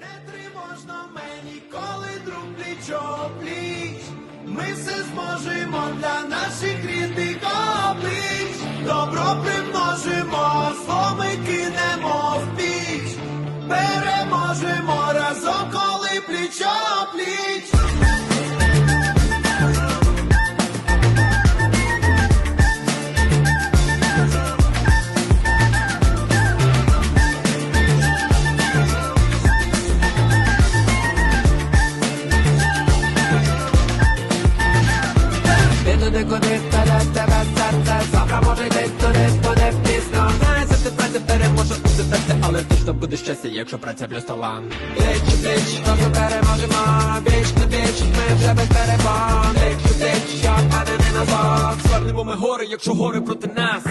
Не тривожно мені, коли друг пліч пліч. Ми все зможемо для наших рідних облич. Добро примножимо, зло кинемо в піч. Переможемо разом, коли пліч пліч. Куди вперед тебе серце Завтра може йти туди, буде пізно Знається, ти праця переможе у серце Але точно буде щастя, якщо праця плюс талант Біч, біч, тобто переможемо Біч не біч, ми вже без перебон Біч, біч, я паде на назад Свернемо ми гори, якщо гори проти нас